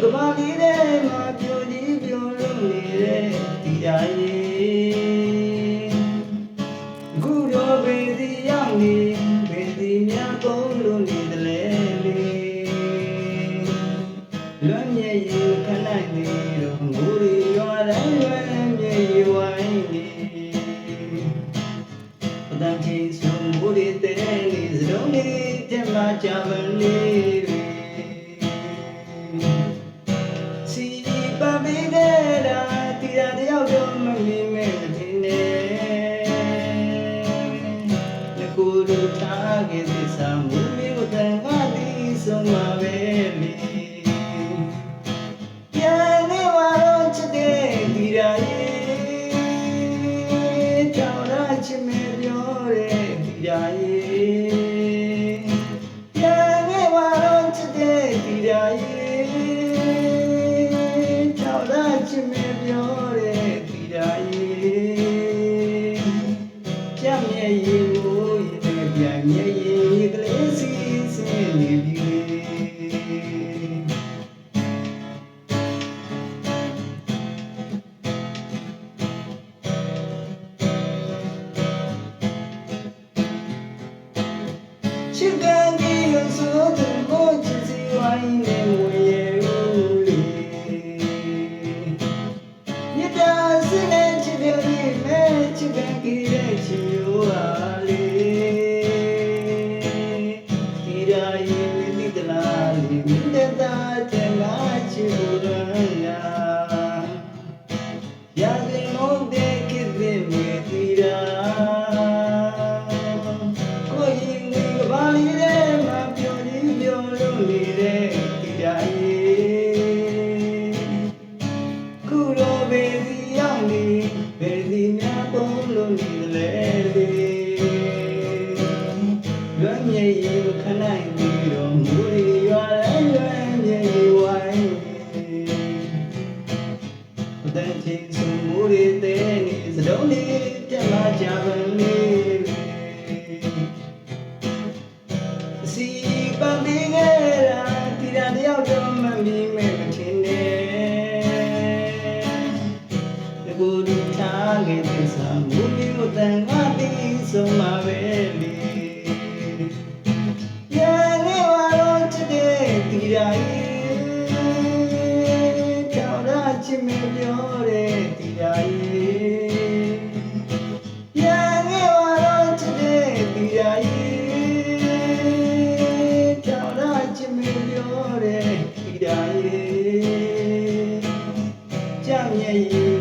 ကိုကဘာလေးတဲ့မှာပြိုကြီးပြိုလို့နေတဲ့ဒီဓာရီဂုရောဘေဒီရောက်နေဘေဒီများပုံလို့နေတယ်လေလွမ်းမြေရင်ခနိုင်နေတော့ငိုရီရွာတိုင်းလွမ်းမြေရဝိုင်းနေပဒံချင်းဆုံးဘူရီတဲ့နေစလုံးလေးတမချမလေး ခဲ့သစ္စာမူမျိုးတန်ငါဒီဆုံးမှာပဲလေပြန်နေဝါတော့ချစ်တဲ့ဒီရာရဲ့ ချစ်တဲ့ဒီရဆိုတဲ့မို့ချစ်စီဝိုင်းနေမွေဦးလေမြတ်တာစနေချစ်တယ်ဒီမဲချစ်တဲ့ကြီးတဲ့ချစ်မျိုးပါလေဒီရာရင်မိတလားလေမြတ်တာချင်လာချစ်ဖို့ရနာ တက်လာကြပါလေစီပါမင်းငယ်ရာတိရတယောက်တော့မမီမဲ့မထင်နဲ့တကူတူထားခဲ့သစ္စာမူမျိုးတန်ငါသိဆုံးမှာပဲလေရန်ငယ်ပါတော့ချစ်တဲ့တိရာကြီး day.